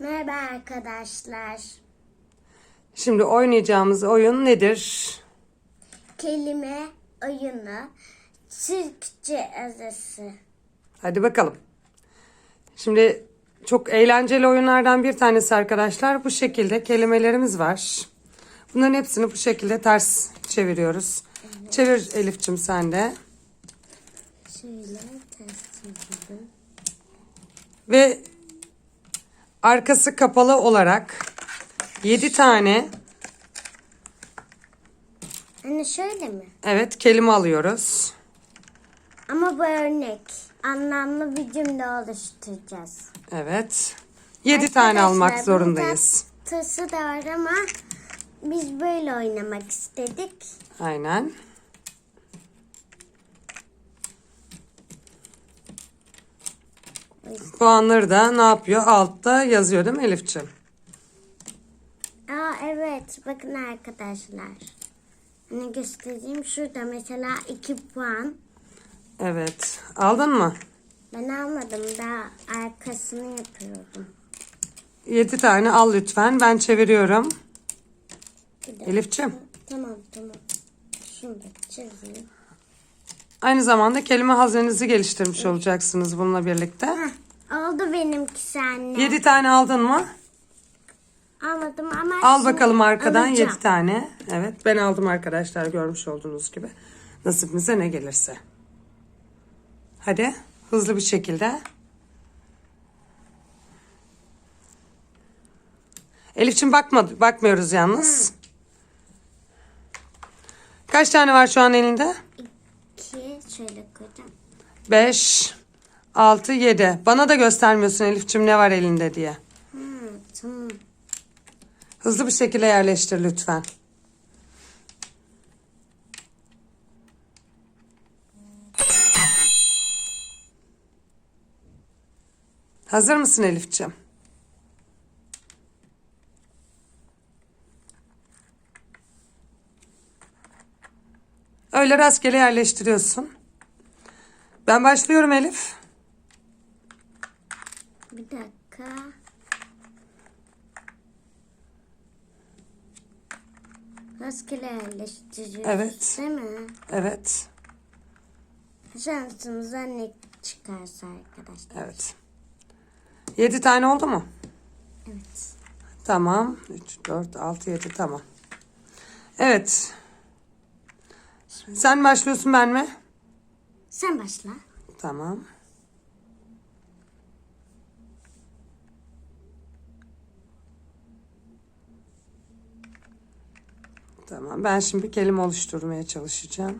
Merhaba arkadaşlar. Şimdi oynayacağımız oyun nedir? Kelime oyunu Türkçe azası. Hadi bakalım. Şimdi çok eğlenceli oyunlardan bir tanesi arkadaşlar. Bu şekilde kelimelerimiz var. Bunların hepsini bu şekilde ters çeviriyoruz. Çevir Elifçim sen de. Şöyle ters çevirdim. Ve arkası kapalı olarak 7 tane Hani şöyle mi? evet kelime alıyoruz. Ama bu örnek. Anlamlı bir cümle oluşturacağız. Evet. 7 tane almak Arkadaşlar, zorundayız. Burada tası da var ama biz böyle oynamak istedik. Aynen. Puanları da ne yapıyor? Altta yazıyor değil mi Elif'ciğim? Aa evet bakın arkadaşlar. Hani göstereyim şurada mesela 2 puan. Evet. Aldın mı? Ben almadım daha arkasını yapıyordum. 7 tane al lütfen. Ben çeviriyorum. Bir dakika. Elif'ciğim. Tamam tamam. Şunu da çizeyim. Aynı zamanda kelime hazinenizi geliştirmiş olacaksınız bununla birlikte. Heh, oldu benimkisi anne. 7 tane aldın mı? Almadım ama Al şimdi bakalım arkadan alacağım. 7 tane. Evet ben aldım arkadaşlar görmüş olduğunuz gibi. Nasibimize ne gelirse. Hadi hızlı bir şekilde. Elifçim bakma, bakmıyoruz yalnız. Kaç tane var şu an elinde? İki şöyle koyacağım. 5, 6, 7. Bana da göstermiyorsun Elifçim ne var elinde diye. Hı, tamam. Hızlı bir şekilde yerleştir lütfen. Hazır mısın Elifciğim? Öyle rastgele yerleştiriyorsun. Ben başlıyorum Elif. Bir dakika. Rastgele yerleştiriyoruz Evet. değil mi? Evet. Şansımıza ne çıkarsa arkadaşlar. Evet. 7 tane oldu mu? Evet. Tamam. 3, 4, 6, 7 tamam. Evet. Sen başlıyorsun ben mi? Sen başla. Tamam. Tamam. Ben şimdi bir kelime oluşturmaya çalışacağım.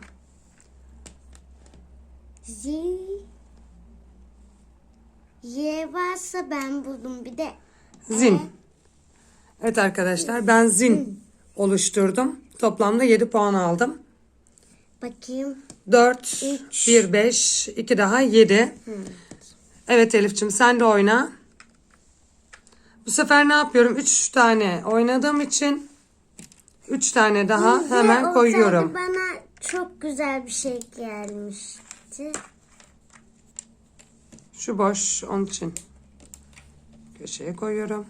Zil. Y varsa ben buldum bir de. Zin. Evet arkadaşlar ben zin oluşturdum. Toplamda 7 puan aldım. Bakayım. 4, Üç. 1, 5, 2 daha 7. Evet Elif'ciğim sen de oyna. Bu sefer ne yapıyorum? 3 tane oynadığım için 3 tane daha Bizde hemen koyuyorum. Bana çok güzel bir şey gelmişti. Şu boş onun için. Köşeye koyuyorum.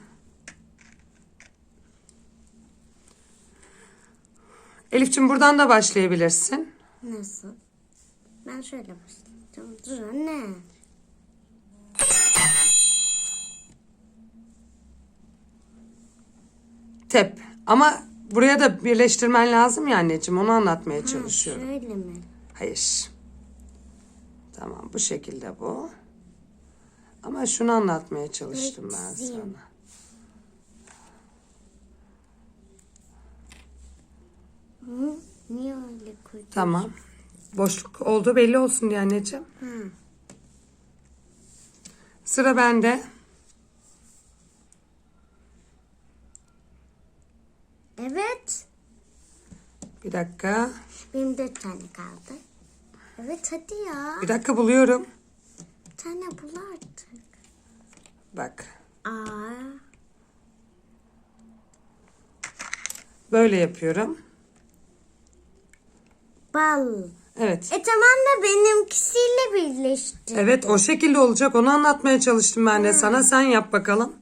Elif'ciğim buradan da başlayabilirsin. Nasıl? Ben şöyle başlayacağım. Dur anne. Tep. Ama buraya da birleştirmen lazım ya anneciğim. Onu anlatmaya çalışıyorum. Şöyle mi? Hayır. Tamam bu şekilde bu. Ama şunu anlatmaya çalıştım ben sana. Hı? Niye öyle koydun? Tamam. Boşluk olduğu belli olsun diye anneciğim. Hı. Sıra bende. Evet. Bir dakika. Benim dört tane kaldı. Evet hadi ya. Bir dakika buluyorum. Bir tane bul artık. Bak. Aa. Böyle yapıyorum. Bal. Evet. E tamam da benimkisiyle birleşti. Evet o şekilde olacak. Onu anlatmaya çalıştım ben de sana. Sen yap bakalım.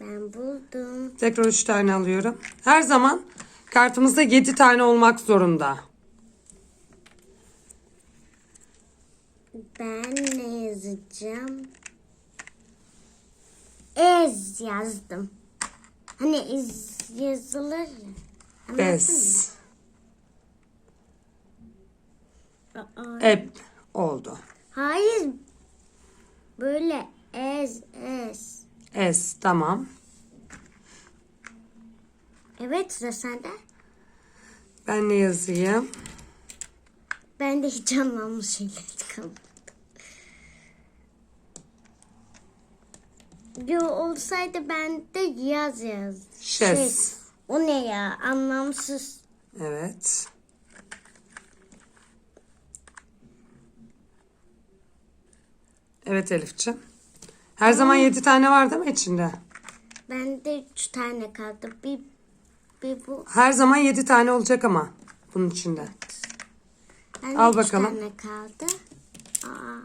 Ben buldum. Tekrar 3 tane alıyorum. Her zaman kartımızda 7 tane olmak zorunda. Ben ne yazacağım? Ez yazdım. Hani ez yazılır ya. Anladın mı? Ep oldu. Hayır. Böyle ez ez. Es tamam. Evet sıra sende. Ben ne yazayım? Ben de hiç anlamlı şeyler kalmadı. Yo olsaydı ben de yaz yaz. Şes. Şey, o ne ya anlamsız. Evet. Evet Elif'ciğim. Her zaman 7 tane var değil mi içinde? Bende üç tane kaldı. Bir, bir bu. Her zaman 7 tane olacak ama bunun içinde. Bende Al üç bakalım. tane kaldı. Aa,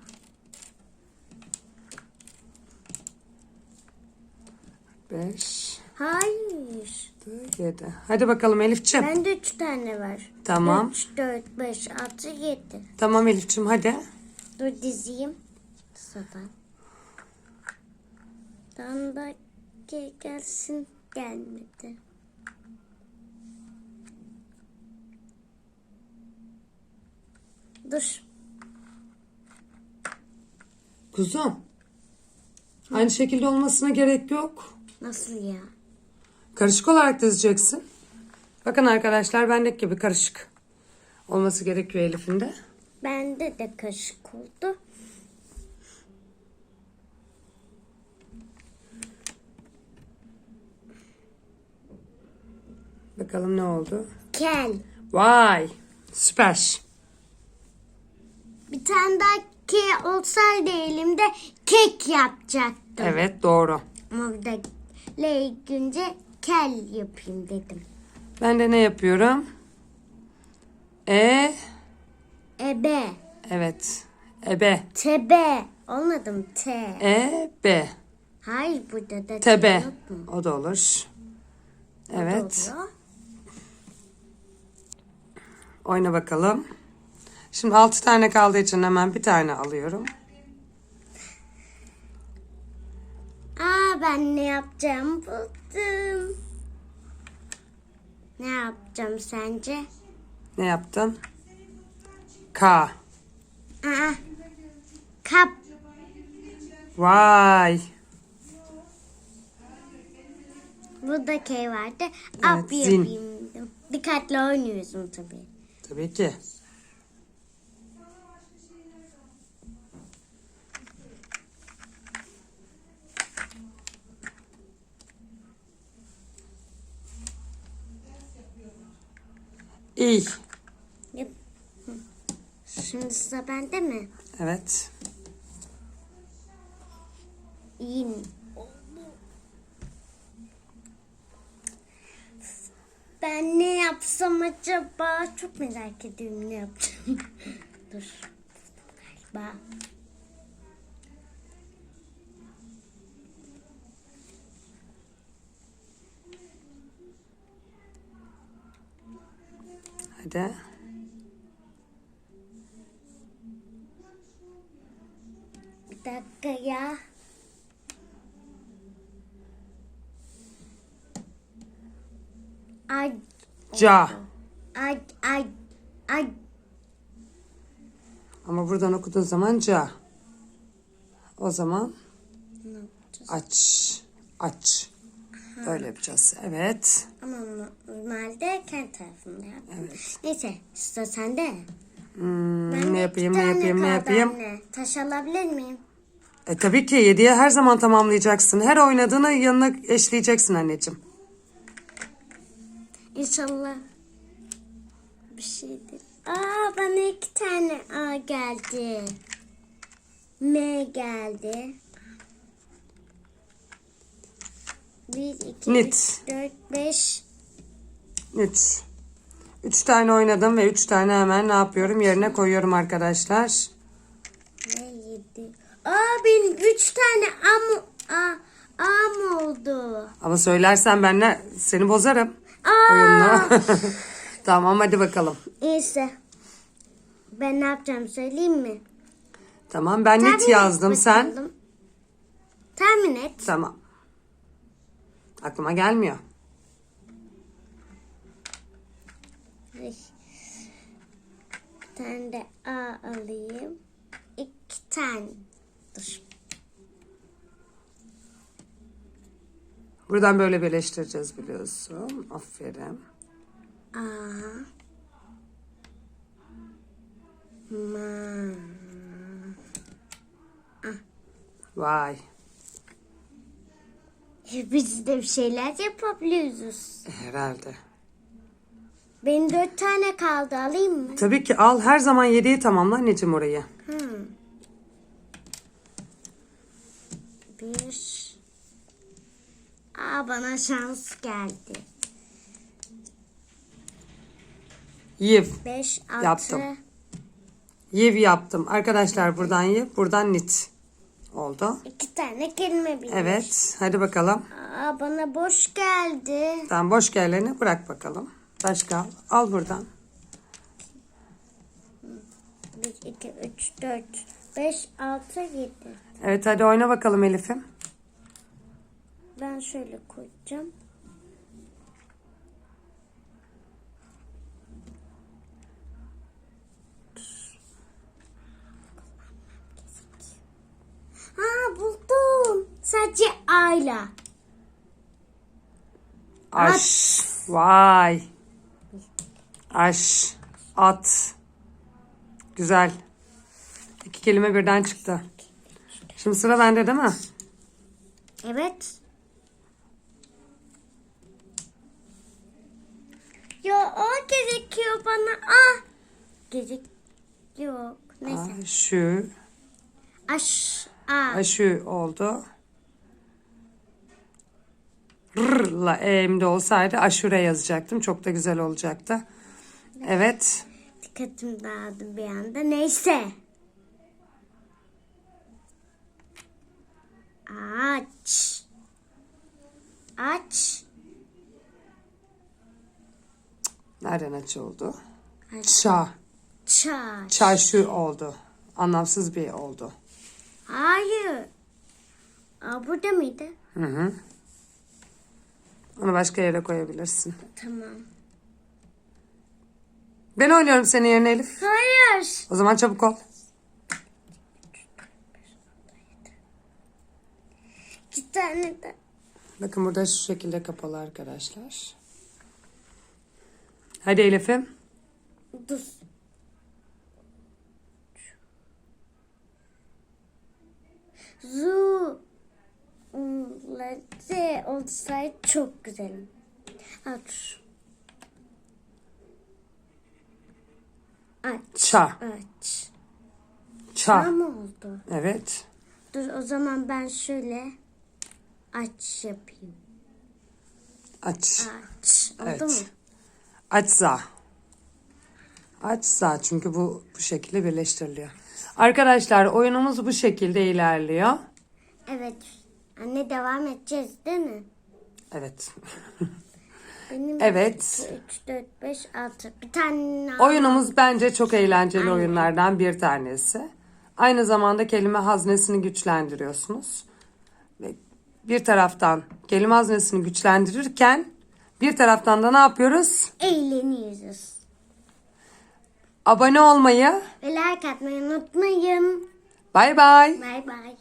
5, hayır. 7. Hadi bakalım Elif'ciğim. Bende üç tane var. Tamam. Üç, dört, beş, altı, yedi. Tamam Elif'ciğim hadi. Dur dizeyim. Sıradan. Tam da ge- gelsin gelmedi. Dur. Kuzum. Aynı şekilde olmasına gerek yok. Nasıl ya? Karışık olarak dizeceksin. Bakın arkadaşlar bendeki gibi karışık olması gerekiyor Elif'in de. Bende de kaşık oldu. Bakalım ne oldu? Kel. Vay süper. Bir tane daha ke olsaydı elimde kek yapacaktım. Evet doğru. Ama bir de L günce kel yapayım dedim. Ben de ne yapıyorum? E Ebe. evet. Ebe. Tebe. Olmadı mı? T. E B. Hayır burada da Tebe. yok mu? O da olur. Evet. Oluyor. Oyna bakalım. Şimdi 6 tane kaldığı için hemen bir tane alıyorum. Aa ben ne yapacağım buldum. Ne yapacağım sence? Ne yaptın? K. Aa. Kap. Vay. Burada K vardı. Evet, zin. yapayım. Dikkatli oynuyorsun tabii. Tabii ki. İyi. Şimdi sıra bende mi? Evet. İyi mi? Ben ne yapsam acaba? Çok merak ediyorum ne yapacağım. Dur. Galiba. Hadi. Bir dakika ya. Ca. ay, ay, ay. Ama buradan okuduğun zaman ca. O zaman aç. Aç. Böyle yapacağız. Evet. Ama normalde kendi tarafında yap. Evet. Neyse, sıra sende. Hmm, Ben ne de yapayım, iki ne tane yapayım, ne kaldı yapayım? Anne. Taş alabilir miyim? E tabii ki 7'ye her zaman tamamlayacaksın. Her oynadığını yanına eşleyeceksin anneciğim. İnşallah bir şeydir. Aa bana iki tane A geldi. M geldi. Bir, iki, Nit. üç, dört, beş. 3. 3 tane oynadım ve 3 tane hemen ne yapıyorum? Yerine koyuyorum arkadaşlar. Ne yedi? Aa benim üç tane A, mı- A, A mı oldu? Ama söylersen ben ne, seni bozarım. Oyununu. tamam hadi bakalım. Neyse. Ben ne yapacağım söyleyeyim mi? Tamam ben net Tahmin yazdım et sen. bakalım. Tahmin et. Tamam. Aklıma gelmiyor. Ay. Bir tane de A alayım. İki tane. Dur. Buradan böyle birleştireceğiz biliyorsun. Aferin. A. Ma. Vay. Biz de bir şeyler yapabiliyoruz. Herhalde. Benim dört tane kaldı alayım mı? Tabii ki al her zaman yediği tamamla anneciğim orayı. Hmm. Bir. Aa bana şans geldi. Yiv. Beş, altı. Yaptım. Yiv yaptım. Arkadaşlar buradan yiv, buradan nit. Oldu. İki tane kelime bilmiş. Evet. Hadi bakalım. Aa bana boş geldi. Tamam boş geleni bırak bakalım. Başka al. Al buradan. Bir, iki, üç, dört, beş, altı, yedi. Evet hadi oyna bakalım Elif'im. Ben şöyle koyacağım. Ha buldum. Sadece ayla. Aş. Vay. Aş. At. Güzel. İki kelime birden çıktı. Şimdi sıra bende değil mi? Evet. Ya o gerekiyor bana. Ah. Gerek yok. Neyse. Aşı. Aş. A. Aşı oldu. R'la e'imde olsaydı aşure yazacaktım. Çok da güzel olacaktı. Evet. Dikkatim dağıldı bir anda. Neyse. Aç. Aç. Nereden aç oldu? Ça. Çaş. Çarşı oldu. Anlamsız bir oldu. Hayır. Aa, burada mıydı? Hı hı. Onu başka yere koyabilirsin. Tamam. Ben oynuyorum senin yerine Elif. Hayır. O zaman çabuk ol. İki tane de. Bakın burada şu şekilde kapalı arkadaşlar. Hadi Elif'im. Dur. Zu. Z olsaydı çok güzelim. Aç. Aç. Ça. Aç. Ça. Ama oldu. Evet. Dur o zaman ben şöyle aç yapayım. Aç. Aç. Oldu Evet. mu? Açza. Açza çünkü bu bu şekilde birleştiriliyor. Arkadaşlar oyunumuz bu şekilde ilerliyor. Evet. Anne devam edeceğiz değil mi? Evet. Benim Evet. 3, 4, 5, 6. Bir tane Oyunumuz bence çok eğlenceli oyunlardan bir tanesi. Aynı zamanda kelime haznesini güçlendiriyorsunuz. Ve bir taraftan kelime haznesini güçlendirirken bir taraftan da ne yapıyoruz? eğleniyoruz. Abone olmayı, Ve like atmayı unutmayın. bay bay. Bay bay.